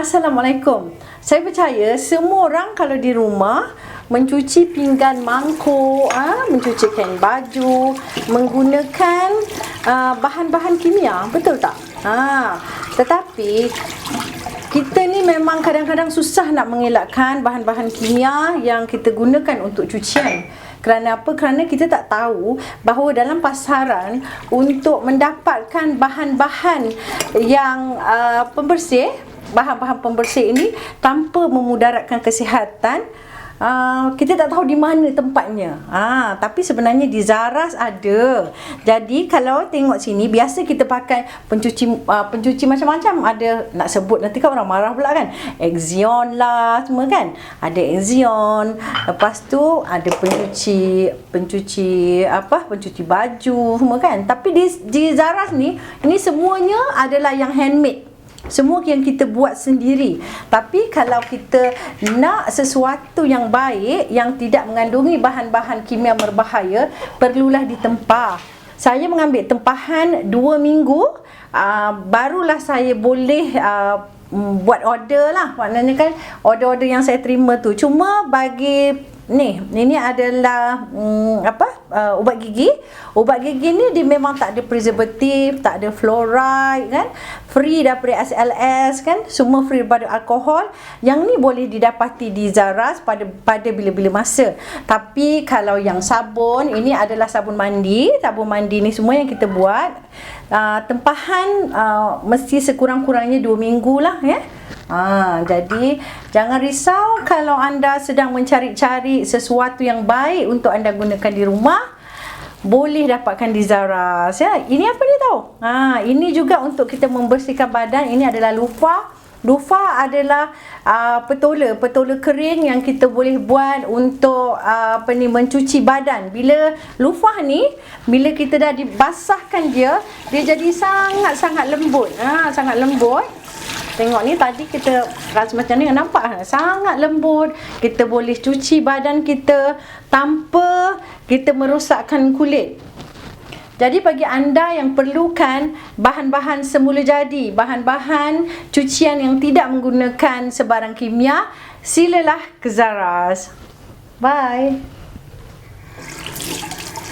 Assalamualaikum. Saya percaya semua orang kalau di rumah mencuci pinggan mangkuk, ah, mencuci kain baju, menggunakan ah, bahan-bahan kimia, betul tak? Ha, tetapi kita ni memang kadang-kadang susah nak mengelakkan bahan-bahan kimia yang kita gunakan untuk cucian. Kerana apa? Kerana kita tak tahu bahawa dalam pasaran untuk mendapatkan bahan-bahan yang uh, pembersih, bahan-bahan pembersih ini tanpa memudaratkan kesihatan, Uh, kita tak tahu di mana tempatnya. Ah, tapi sebenarnya di Zaras ada. Jadi kalau tengok sini biasa kita pakai pencuci uh, pencuci macam-macam. Ada nak sebut nanti kan orang marah pula kan. Exion lah semua kan. Ada Exion. Lepas tu ada pencuci pencuci apa? Pencuci baju semua kan. Tapi di di Zaras ni ini semuanya adalah yang handmade. Semua yang kita buat sendiri. Tapi kalau kita nak sesuatu yang baik yang tidak mengandungi bahan-bahan kimia berbahaya, perlulah ditempah. Saya mengambil tempahan dua minggu, uh, barulah saya boleh uh, buat order lah. Maknanya kan order-order yang saya terima tu. Cuma bagi ni ini adalah um, apa uh, ubat gigi. Ubat gigi ni dia memang tak ada preservatif tak ada fluoride kan? Free daripada SLS kan? Semua free daripada alkohol. Yang ni boleh didapati di Zaras pada pada bila-bila masa. Tapi kalau yang sabun ini adalah sabun mandi. Sabun mandi ni semua yang kita buat. Uh, tempahan uh, mesti sekurang-kurangnya 2 minggu lah ya Ha, jadi jangan risau kalau anda sedang mencari-cari sesuatu yang baik untuk anda gunakan di rumah boleh dapatkan di Zara. Ya, ini apa ni tahu? Ha, ini juga untuk kita membersihkan badan. Ini adalah lupa. Lufa adalah uh, petola, petola kering yang kita boleh buat untuk uh, apa ni mencuci badan. Bila lufa ni, bila kita dah dibasahkan dia, dia jadi sangat-sangat lembut. Ha, sangat lembut. Tengok ni tadi kita rasa macam ni nampak sangat lembut. Kita boleh cuci badan kita tanpa kita merosakkan kulit. Jadi bagi anda yang perlukan bahan-bahan semula jadi, bahan-bahan cucian yang tidak menggunakan sebarang kimia, silalah ke Zaras. Bye.